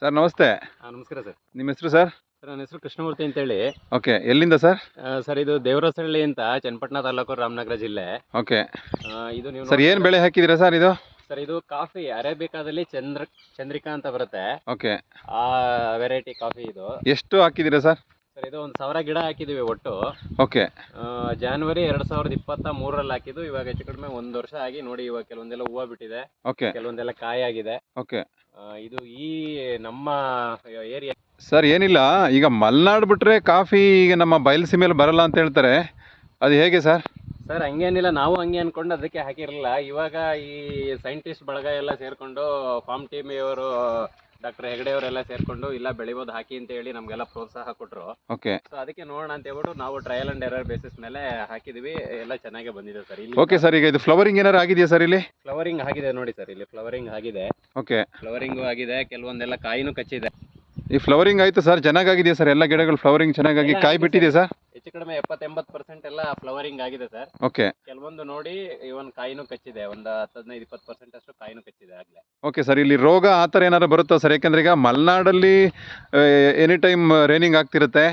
Sir ನಮಸ್ತೆ. ಹಾಂ ನಮಸ್ಕಾರ ಸರ್. ನಿಮ್ಮ ಹೆಸರು ಸರ್? ಸರ್ ನನ್ನ ಹೆಸರು ಕೃಷ್ಣಮೂರ್ತಿ ಅಂತೇಳಿ. ಓಕೆ ಎಲ್ಲಿಂದ ಸರ್? ಆ, ಸರ್ ಇದು ದೇವರಸಹಳ್ಳಿ ಅಂತ ಚನ್ನಪಟ್ಟಣ ತಾಲೂಕು ರಾಮನಗರ ಜಿಲ್ಲೆ. ಓಕೆ. ಆ, ಇದು ನೀವು ಸರ್ ಏನು ಬೆಳೆ ಹಾಕಿದ್ದೀರಾ ಸರ್ ಇದು? ಸರ್ ಇದು ಕಾಫಿ ಅರೇಬಿಕಾದಲ್ಲಿ ಚಂದ್ರ ಚಂದ್ರಿಕಾ ಅಂತ ಬರುತ್ತೆ. ಓಕೆ. ಆ ವೆರೈಟಿ ಕಾಫಿ ಇದು. ಎಷ್ಟು ಹಾಕಿದ್ದೀರಾ ಸರ್? ಸರ್ ಇದು ಒಂದು ಸಾವಿರ ಗಿಡ ಹಾಕಿದೀವಿ ಒಟ್ಟು. ಓಕೆ. ಜಾನ್ವರಿ ಎರಡ್ ಸಾವಿರದ ಇಪ್ಪತ್ತ ಮೂರರಲ್ಲಿ ಹಾಕಿದ್ದು ಇವಾಗ ಹೆಚ್ಚು ಕಡಿಮೆ ಒಂದ್ ವರ್ಷ ಆಗಿ ನೋಡಿ ಇವಾಗ ಕೆಲವೊಂದೆಲ್ಲ ಹೂವು ಬಿಟ್ಟಿದೆ. ಓಕೆ. ಕೆಲವೊಂದೆಲ್ಲ ಕಾಯಿ ಆಗಿದೆ. ಓಕೆ. ಆ, ಇದು ಈ ನಮ್ಮ ಏರಿಯಾ ಸರ್ ಏನಿಲ್ಲ ಈಗ ಮಲೆನಾಡು ಬಿಟ್ರೆ ಕಾಫಿ ಈಗ ನಮ್ಮ ಬಯಲುಸೀಮೆಯಲ್ಲಿ ಬರಲ್ಲ ಅಂತ ಹೇಳ್ತಾರೆ. ಅದು ಹೇಗೆ ಸರ್? ಸರ್ ಹಂಗೇನಿಲ್ಲ ನಾವು ಹಂಗೆ ಅನ್ಕೊಂಡು ಅದಕ್ಕೆ ಹಾಕಿರಲಿಲ್ಲ. ಇವಾಗ ಈ ಸೈಂಟಿಸ್ಟ್ ಬಳಗ ಎಲ್ಲ ಸೇರ್ಕೊಂಡು ಫಾರ್ಮ್ ಟೀಮ್ ಇವರು ಡಾಕ್ಟರ್ ಹೆಗಡೆ ಅವರೆಲ್ಲ ಸೇರ್ಕೊಂಡು ಇಲ್ಲ ಬೆಳಿಬೋದು ಹಾಕಿ ಅಂತ ಹೇಳಿ ನಮಗೆಲ್ಲ ಪ್ರೋತ್ಸಾಹ ಕೊಟ್ರು. ಓಕೆ. ಸೊ ಅದಕ್ಕೆ ನೋಡೋಣ ಅಂತ ಹೇಳ್ಬಿಟ್ಟು ನಾವು ಟ್ರಯಲ್ ಅಂಡ್ ಎರರ್ ಬೇಸಿಸ್ ಮೇಲೆ ಹಾಕಿದೀವಿ. ಎಲ್ಲ ಚೆನ್ನಾಗಿ ಬಂದಿದೆ ಸರ್ ಇಲ್ಲಿ. ಓಕೆ ಸರ್ ಈಗ ಇದು ಫ್ಲವರಿಂಗ್ ಏನಾರು ಆಗಿದೆಯಾ ಸರ್ ಇಲ್ಲಿ? ಫ್ಲವರಿಂಗ್ ಆಗಿದೆ ನೋಡಿ ಸರ್ ಇಲ್ಲಿ ಫ್ಲವರಿಂಗ್ ಆಗಿದೆ. ಓಕೆ. ಫ್ಲವರಿಂಗು ಆಗಿದೆ ಕೆಲವೊಂದೆಲ್ಲ ಕಾಯಿನೂ ಕಚ್ಚಿದೆ. ಈ ಫ್ಲವರಿಂಗ್ ಆಯ್ತು ಸರ್ ಚೆನ್ನಾಗಾಗಿದೆಯಾ ಸರ್? ಎಲ್ಲ ಗಿಡಗಳು ಫ್ಲವರಿಂಗ್ ಚೆನ್ನಾಗಾಗಿ ಕಾಯಿ ಬಿಟ್ಟಿದೆ ಸರ್? ಹೆಚ್ಚು ಕಡಿಮೆ ಎಪ್ಪತ್ತೆಂಬತ್ತು ಪರ್ಸೆಂಟ್ ಎಲ್ಲ ಫ್ಲವರಿಂಗ್ ಆಗಿದೆ ಸರ್. ಓಕೆ ಕೆಲವೊಂದು ನೋಡಿ ಇವನ್ ಕಾಯಿನೂ ಕಚ್ಚಿದೆ ಒಂದು ಹದಿನೈದು ಇಪ್ಪತ್ತು ಪರ್ಸೆಂಟ್ ಅಷ್ಟು ಕಾಯಿನೂ ಕಚ್ಚಿದೆ ಆಗಲೇ. ಓಕೆ ಸರ್ ಇಲ್ಲಿ ರೋಗ ಆ ಥರ ಏನಾರು ಬರುತ್ತಾ ಸರ್ ಯಾಕೆಂದ್ರೆ ಈಗ ಮಲೆನಾಡಲ್ಲಿ ಎನಿ ಟೈಮ್ ರೈನಿಂಗ್ ಆಗ್ತಿರುತ್ತೆ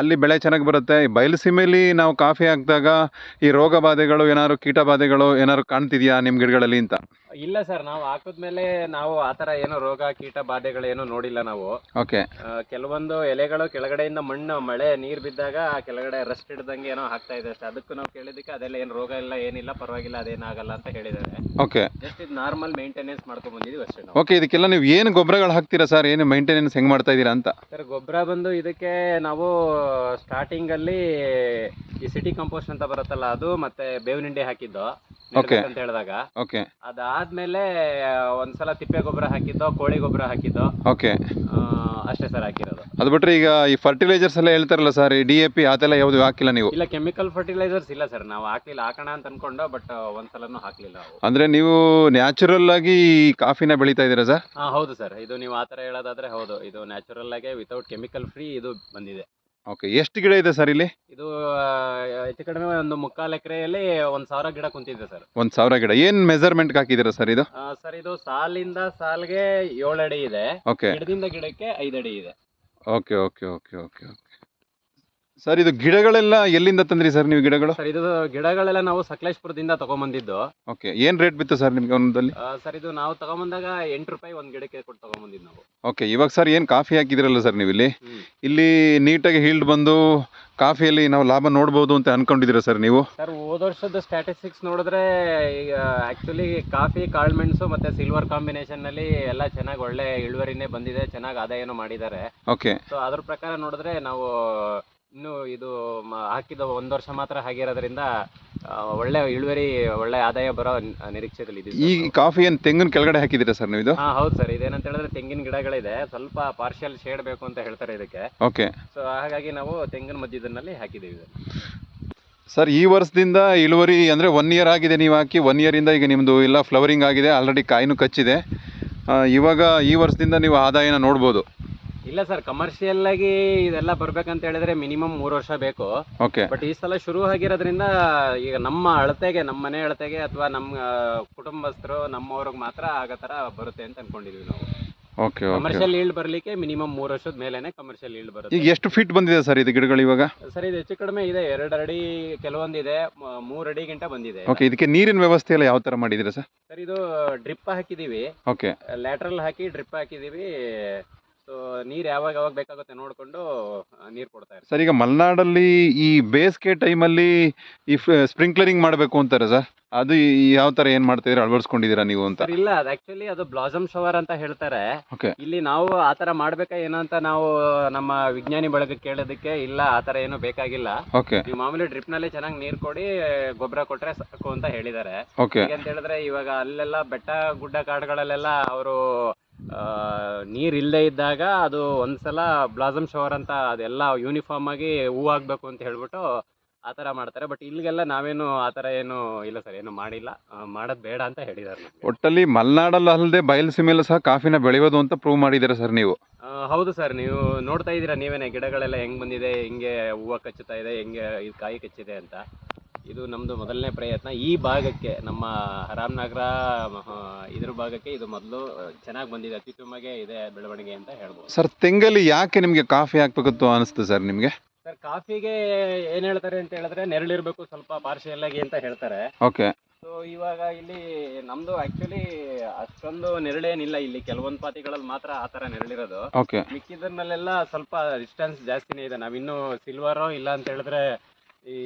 ಅಲ್ಲಿ ಬೆಳೆ ಚೆನ್ನಾಗಿ ಬರುತ್ತೆ. ಈ ಬಯಲುಸೀಮೆಯಲ್ಲಿ ನಾವು ಕಾಫಿ ಹಾಕಿದಾಗ ಈ ರೋಗ ಬಾಧೆಗಳು ಏನಾದ್ರು ಕೀಟ ಬಾಧೆಗಳು ಏನಾದ್ರು ಕಾಣ್ತಿದ್ಯಾ ನಿಮ್ಮ ಗಿಡಗಳಲ್ಲಿ ಅಂತ? ಇಲ್ಲ ಸರ್ ನಾವು ಹಾಕಿದ್ಮೇಲೆ ನಾವು ಆ ತರ ಏನು ರೋಗ ಕೀಟ ಬಾಧೆಗಳೇನು ನೋಡಿಲ್ಲ ನಾವು. ಓಕೆ. ಆ, ಕೆಲವೊಂದು ಎಲೆಗಳು ಕೆಳಗಡೆಯಿಂದ ಮಣ್ಣು ಮಳೆ ನೀರು ಬಿದ್ದಾಗ ಆ ಕೆಳಗಡೆ ರಸ್ಟ್ ಹಿಡ್ದಂಗೆ ಏನೋ ಆಗ್ತಾ ಇದೆ ಅಷ್ಟೇ. ಅದಕ್ಕೂ ನಾವು ಕೇಳಿದಕ್ಕೆ ಅದೆಲ್ಲ ಏನು ರೋಗ ಇಲ್ಲ ಏನಿಲ್ಲ ಪರವಾಗಿಲ್ಲ ಅದೇನಾಗಲ್ಲ ಅಂತ ಹೇಳಿದ್ದಾರೆ. ಓಕೆ. ಜಸ್ಟ್ ಇದು ನಾರ್ಮಲ್ ಮೇಂಟೆನೆನ್ಸ್ ಮಾಡ್ಕೊಂಡ್ ಬಂದಿದ್ದೀವಿ ಅಷ್ಟೇ ನಾವು. ಓಕೆ ಇದಕ್ಕೆಲ್ಲ ನೀವು ಏನು ಗೊಬ್ಬರಗಳು ಹಾಕ್ತೀರಾ ಸರ್? ಏನು ಮೇಂಟೆನೆನ್ಸ್ ಹೆಂಗೆ ಮಾಡ್ತಾ ಇದ್ದೀರಾ ಅಂತ? ಸರ್ ಗೊಬ್ಬರ ಬಂದು ಇದಕ್ಕೆ ನಾವು ಸ್ಟಾರ್ಟಿಂಗಲ್ಲಿ ಈ ಸಿಟಿ ಕಂಪೋಸ್ಟ್ ಅಂತ ಬರುತ್ತಲ್ಲ ಅದು ಮತ್ತೆ ಬೇವಿನ ಹಿಂಡಿ ಹಾಕಿದ್ದು. ಅಂತ ಹೇಳಿದಾಗ. ಓಕೆ. ಅದಾದ್ಮೇಲೆ ಒಂದ್ಸಲ ತಿಪ್ಪೆ ಗೊಬ್ಬರ ಹಾಕಿದ್ದೋ ಕೋಳಿ ಗೊಬ್ಬರ ಹಾಕಿದ್ದೋ ಓಕೆ. ಆ, ಅಷ್ಟೇ ಸರ್ ಹಾಕಿರೋದು. ಅದು ಬಿಟ್ರೆ ಈಗ ಈ ಫರ್ಟಿಲೈಸರ್ಸ್ ಎಲ್ಲ ಹೇಳ್ತಾರಲ್ಲ ಸರ್ ಈ ಡಿ ಎ ಪಿ ಅದೆಲ್ಲ ಯಾವುದು ಹಾಕಿಲ್ಲ ನೀವು? ಇಲ್ಲ ಕೆಮಿಕಲ್ ಫರ್ಟಿಲೈಸರ್ಸ್ ಇಲ್ಲ ಸರ್ ನಾವು ಹಾಕ್ಲಿಲ್ಲ. ಹಾಕೋಣ ಅಂತ ಅನ್ಕೊಂಡು ಬಟ್ ಒಂದ್ಸಲನೂ ಹಾಕ್ಲಿಲ್ಲ ಅಂದ್ರೆ ಅಂದರೆ ನೀವು ನ್ಯಾಚುರಲ್ ಆಗಿ ಈ ಕಾಫಿನ ಬೆಳೀತಾ ಇದ್ದೀರಾ ಸರ್ ಹಾ ಹೌದು ಸರ್ ಇದು ನೀವು ಆ ಥರ ಹೇಳೋದಾದ್ರೆ ಹೌದು. ಇದು ನ್ಯಾಚುರಲ್ ಆಗೇ ವಿತೌಟ್ ಕೆಮಿಕಲ್ ಫ್ರೀ ಇದು ಬಂದಿದೆ. ಓಕೆ ಎಷ್ಟು ಗಿಡ ಇದೆ ಸರ್ ಇಲ್ಲಿ? ಇದು ಹೆಚ್ಚು ಕಡಿಮೆ ಒಂದು ಮುಕ್ಕಾಲು ಎಕರೆಯಲ್ಲಿ ಒಂದ್ ಸಾವಿರ ಗಿಡ ಕುಂತಿದೆ ಸರ್. ಒಂದು ಸಾವಿರ ಗಿಡ. ಏನು ಮೆಜರ್ಮೆಂಟ್ ಹಾಕಿದ್ದೀರಾ ಸರ್ ಇದು? ಸರ್ ಇದು ಸಾಲಿಂದ ಸಾಲ್ಗೆ ಏಳು ಅಡಿ ಇದೆ. ಗಿಡದಿಂದ ಗಿಡಕ್ಕೆ ಐದು ಅಡಿ ಇದೆ. Okay okay okay okay okay. Sir ಇದು ಗಿಡಗಳೆಲ್ಲ ಎಲ್ಲಿಂದ ತಂದ್ರಿ ಸರ್ ನೀವು ಗಿಡಗಳು? ಸರ್ ಇದು ಗಿಡಗಳೆಲ್ಲ ನಾವು ಸಕಲೇಶ್ಪುರದಿಂದ ತಗೊಂಬಂದಿದ್ದು. ಓಕೆ ಏನು ರೇಟ್ ಬಿತ್ತು ಸರ್ ನಿಮ್ಗೆ ಒಂದಲ್ಲಿ ಆ, ಸರ್ ಇದು ನಾವು ತಗೊಂಬಂದಾಗ ಎಂಟು ರೂಪಾಯಿ ಒಂದ್ ಗಿಡಕ್ಕೆ ಕೊಟ್ಟು ತಗೊಂಬಂದಿದ್ದು ನಾವು. ಓಕೆ ಇವಾಗ ಸರ್ ಏನು ಕಾಫಿ ಹಾಕಿದಿರಲ್ಲ ಸರ್ ನೀವು ಇಲ್ಲಿ? ಹ್ಮ್. ಇಲ್ಲಿ ನೀಟಾಗಿ ಹೀಲ್ಡ್ ಬಂದು ಕಾಫಿಯಲ್ಲಿ ನಾವು ಲಾಭ ನೋಡ್ಬೋದು ಅಂತ ಅನ್ಕೊಂಡಿದ್ದೀರಾ ಸರ್ ನೀವು? ಸರ್ ಹೋದ ವರ್ಷದ ಸ್ಟ್ಯಾಟಿಸ್ಟಿಕ್ಸ್ ನೋಡಿದ್ರೆ ಈಗ ಆಕ್ಚುಲಿ ಕಾಫಿ ಕಾಳ್ಮೆಣಸು ಮತ್ತೆ ಸಿಲ್ವರ್ ಕಾಂಬಿನೇಷನ್ನಲ್ಲಿ ಎಲ್ಲ ಚೆನ್ನಾಗಿ ಒಳ್ಳೆ ಇಳುವರಿನೇ ಬಂದಿದೆ ಚೆನ್ನಾಗಿ ಆದಾಯನೂ ಮಾಡಿದ್ದಾರೆ. ಓಕೆ. ಸೊ ಅದ್ರ ಪ್ರಕಾರ ನೋಡಿದ್ರೆ ನಾವು ಇನ್ನು ಇದು ಮ- ಹಾಕಿದ ಒಂದು ವರ್ಷ ಮಾತ್ರ ಆಗಿರೋದ್ರಿಂದ ಒಳ್ಳೆ ಇಳುವರಿ ಒಳ್ಳೆ ಆದಾಯ ಬರೋ ನಿರೀಕ್ಷೆಗಳು ಇದೆ ಈ ಕಾಫಿ ಏನು ತೆಂಗಿನ ಕೆಳಗಡೆ ಹಾಕಿದ್ದೀರಾ ಸರ್ ನೀವು ಇದು? ಹಾ ಹೌದು ಸರ್. ಇದೇನಂತ ಹೇಳಿದ್ರೆ ತೆಂಗಿನ ಗಿಡಗಳಿದೆ. ಸ್ವಲ್ಪ ಪಾರ್ಷಿಯಲ್ ಶೇಡ್ ಬೇಕು ಅಂತ ಹೇಳ್ತಾರೆ ಇದಕ್ಕೆ. ಓಕೆ. ಸೊ ಹಾಗಾಗಿ ನಾವು ತೆಂಗಿನ ಮಧ್ಯದಲ್ಲಿ ಹಾಕಿದ್ದೀವಿ ಸರ್. ಈ ವರ್ಷದಿಂದ ಇಳುವರಿ ಅಂದರೆ ಒನ್ ಇಯರ್ ಆಗಿದೆ ನೀವು ಹಾಕಿ ಒನ್ ಇಯರಿಂದ ಈಗ ನಿಮ್ಮದು ಎಲ್ಲ ಫ್ಲವರಿಂಗ್ ಆಗಿದೆ ಆಲ್ರೆಡಿ ಕಾಯಿನೂ ಕಚ್ಚಿದೆ. ಇವಾಗ ಈ ವರ್ಷದಿಂದ ನೀವು ಆದಾಯನ ನೋಡ್ಬೋದು. ಇಲ್ಲ ಸರ್ ಕಮರ್ಷಿಯಲ್ ಆಗಿ ಇದೆಲ್ಲ ಬರ್ಬೇಕಂತ ಹೇಳಿದ್ರೆ ಮಿನಿಮಮ್ ಮೂರು ವರ್ಷ ಬೇಕು. ಓಕೆ ಬಟ್ ಈ ಸಲ ಶುರು ಆಗಿರೋದ್ರಿಂದ ಈಗ ನಮ್ಮ ಅಳತೆಗೆ ನಮ್ಮ ಮನೆ ಅಳತೆಗೆ ಅಥವಾ ನಮ್ಮ ಕುಟುಂಬಸ್ಥರು ನಮ್ಮವ್ರಿಗೆ ಮಾತ್ರ ಆಗೋ ತರ ಬರುತ್ತೆ ಅಂತ ಅನ್ಕೊಂಡಿದ್ವಿ ನಾವು. ಓಕೆ ಓಕೆ ಕಮರ್ಷಿಯಲ್ ಈಲ್ಡ್ ಬರ್ಲಿಕ್ಕೆ ಮಿನಿಮಮ್ ಮೂರು ವರ್ಷದ ಮೇಲೆನೆ ಕಮರ್ಷಿಯಲ್ ಈಲ್ಡ್ ಬರುತ್ತೆ. ಈಗ ಎಷ್ಟು ಫೀಟ್ ಬಂದಿದೆ ಸರ್ ಇದು ಗಿಡಗಳು ಇವಾಗ? ಸರ್ ಇದು ಹೆಚ್ಚು ಕಡಿಮೆ ಇದೆ ಎರಡು ಅಡಿ ಕೆಲವೊಂದಿದೆ ಮ- ಮೂರು ಅಡಿಗಿಂತ ಬಂದಿದೆ. ಓಕೆ ಇದಕ್ಕೆ ನೀರಿನ ವ್ಯವಸ್ಥೆ ಎಲ್ಲ ಯಾವ ಥರ ಮಾಡಿದ್ದೀರಾ ಸರ್? ಸರ್ ಇದು ಡ್ರಿಪ್ ಹಾಕಿದೀವಿ ಓಕೆ ಲ್ಯಾಟ್ರಲ್ ಹಾಕಿ ಡ್ರಿಪ್ ಹಾಕಿದೀವಿ ಸೊ ನೀರು ಯಾವಾಗ ಯಾವಾಗ ಬೇಕಾಗುತ್ತೆ ನೋಡ್ಕೊಂಡು ನೀರು ಕೊಡ್ತಾ ಇರ್ತೀವಿ. ಸರ್ ಈಗ ಮಲೆನಾಡಲ್ಲಿ ಈ ಬೇಸಿಗೆ ಟೈಮಲ್ಲಿ ಈ ಸ್ಪ್ರಿಂಕ್ಲರಿಂಗ್ ಮಾಡಬೇಕು ಅಂತಾರೆ ಸರ್. ಅದು ಯಾವ ತರ ಏನ್ ಮಾಡ್ತಿದ್ರೆ ಅಳವಡಿಸ್ಕೊಂಡಿದ್ದೀರಾ ನೀವು ಅಂತ? ಸರ್ ಇಲ್ಲ ಅದು ಆಕ್ಚುಲಿ ಅದು ಬ್ಲಾಸಮ್ ಶವರ್ ಅಂತ ಹೇಳ್ತಾರೆ. ಓಕೆ. ಇಲ್ಲಿ ನಾವು ಆ ಥರ ಮಾಡ್ಬೇಕಾ ಏನಂತ ನಾವು ನಮ್ಮ ವಿಜ್ಞಾನಿ ಬಳಗ ಕೇಳೋದಕ್ಕೆ ಇಲ್ಲ ಆ ಥರ ಏನು ಬೇಕಾಗಿಲ್ಲ. ಓಕೆ. ನೀವು ಮಾಮೂಲಿ ಡ್ರಿಪ್ನಲ್ಲಿ ಚೆನ್ನಾಗಿ ನೀರು ಕೊಡಿ ಗೊಬ್ಬರ ಕೊಟ್ರೆ ಸಾಕು ಅಂತ ಹೇಳಿದ್ದಾರೆ. ಓಕೆ. ಅಂತ ಹೇಳಿದ್ರೆ ಇವಾಗ ಅಲ್ಲೆಲ್ಲ ಬೆಟ್ಟ ಗುಡ್ಡ ಕಾಡುಗಳಲ್ಲೆಲ್ಲ ಅವರು ನೀರ್ ಇಲ್ಲದೆ ಇದ್ದಾಗ ಅದು ಒಂದ್ಸಲ ಬ್ಲಾಸಮ್ ಶವರ್ ಅಂತ ಅದೆಲ್ಲ ಯೂನಿಫಾರ್ಮ್ ಆಗಿ ಆಗಬೇಕು ಅಂತ ಹೇಳ್ಬಿಟ್ಟು ಆ ಥರ ಮಾಡ್ತಾರೆ. ಬಟ್ ಇಲ್ಲಿಗೆಲ್ಲ ನಾವೇನು ಆ ಥರ ಏನು ಇಲ್ಲ ಸರ್ ಏನು ಮಾಡಿಲ್ಲ. ಮಾಡೋದು ಬೇಡ ಅಂತ ಹೇಳಿದ್ದಾರೆ. ಒಟ್ಟಲ್ಲಿ ಮಲೆನಾಡಲ್ಲಿ ಅಲ್ಲದೆ ಬಯಲುಸೀಮೆಯಲ್ಲೂ ಸಹ ಕಾಫಿನ ಬೆಳೆಯೋದು ಅಂತ ಪ್ರೂವ್ ಮಾಡಿದ್ದೀರಾ ಸರ್ ನೀವು? ಹೌದು ಸರ್ ನೀವು ನೋಡ್ತಾ ಇದ್ದೀರಾ ನೀವೇನೆ ಗಿಡಗಳೆಲ್ಲ ಹೆಂಗೆ ಬಂದಿದೆ ಹೆಂಗೆ ಹೂವು ಕಚ್ಚುತ್ತಾ ಇದೆ ಹೆಂಗೆ ಇದು ಕಾಯಿ ಕಚ್ಚಿದೆ ಅಂತ. ಇದು ನಮ್ದು ಮೊದಲನೇ ಪ್ರಯತ್ನ. ಈ ಭಾಗಕ್ಕೆ ನಮ್ಮ ರಾಮನಗರ ಇದ್ರ ಭಾಗಕ್ಕೆ ಇದು ಮೊದಲು ಚೆನ್ನಾಗಿ ಬಂದಿದೆ. ಅತ್ಯುತ್ತಮವಾಗಿ ಇದೆ ಬೆಳವಣಿಗೆ ಅಂತ ಹೇಳ್ಬೋದು. ಸರ್ ತೆಂಗಲ್ಲಿ ಯಾಕೆ ನಿಮಗೆ ಕಾಫಿ ಹಾಕ್ಬೇಕಂತ ಅನಿಸ್ತು ಸರ್ ನಿಮಗೆ? ಸರ್ ಕಾಫಿಗೆ ಏನ್ ಹೇಳ್ತಾರೆ ಅಂತ ಹೇಳಿದ್ರೆ ನೆರಳಿರ್ಬೇಕು ಸ್ವಲ್ಪ ಪಾರ್ಶಿಯಲ್ ಆಗಿ ಅಂತ ಹೇಳ್ತಾರೆ. ಓಕೆ. ಸೊ ಇವಾಗ ಇಲ್ಲಿ ನಮ್ದು ಆಕ್ಚುಲಿ ಅಷ್ಟೊಂದು ನೆರಳೇನಿಲ್ಲ ಇಲ್ಲಿ. ಕೆಲವೊಂದು ಪಾತಿಗಳಲ್ಲಿ ಮಾತ್ರ ಆ ತರ ನೆರಳಿರೋದು. ಓಕೆ. ಮಿಕ್ಕಿದ್ರಲ್ಲೆಲ್ಲ ಸ್ವಲ್ಪ ಡಿಸ್ಟೆನ್ಸ್ ಜಾಸ್ತಿನೇ ಇದೆ. ನಾವಿನ್ನು ಸಿಲ್ವರೋ ಇಲ್ಲ ಅಂತ ಹೇಳಿದ್ರೆ ಈ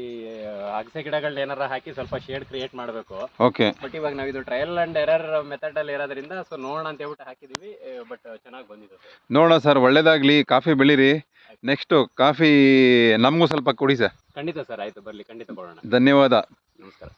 ಅಗಸೆ ಗಿಡಗಳನ್ನ ಏನಾರ ಹಾಕಿ ಸ್ವಲ್ಪ ಶೇಡ್ ಕ್ರಿಯೇಟ್ ಮಾಡಬೇಕು. ಓಕೆ ಬಟ್ ಇವಾಗ ನಾವು ಇದು ಟ್ರಯಲ್ ಅಂಡ್ ಎರರ್ ಮೆಥಡ್ ಅಲ್ಲಿ ಇರೋದ್ರಿಂದ ಸೊ ನೋಡೋಣ ಅಂತ ಹೇಳ್ಬಿಟ್ಟು ಹಾಕಿದೀವಿ ಬಟ್ ಚೆನ್ನಾಗಿ ಬಂದಿದೆ. ನೋಡೋಣ ಸರ್ ಒಳ್ಳೇದಾಗ್ಲಿ. ಕಾಫಿ ಬೆಳೀರಿ. ನೆಕ್ಸ್ಟ್ ಕಾಫಿ ನಮಗೂ ಸ್ವಲ್ಪ ಕೊಡಿ ಸರ್ ಖಂಡಿತ ಸರ್ ಆಯ್ತು ಬರ್ಲಿ ಖಂಡಿತ ಕೊಡೋಣ. ಧನ್ಯವಾದ. ನಮಸ್ಕಾರ.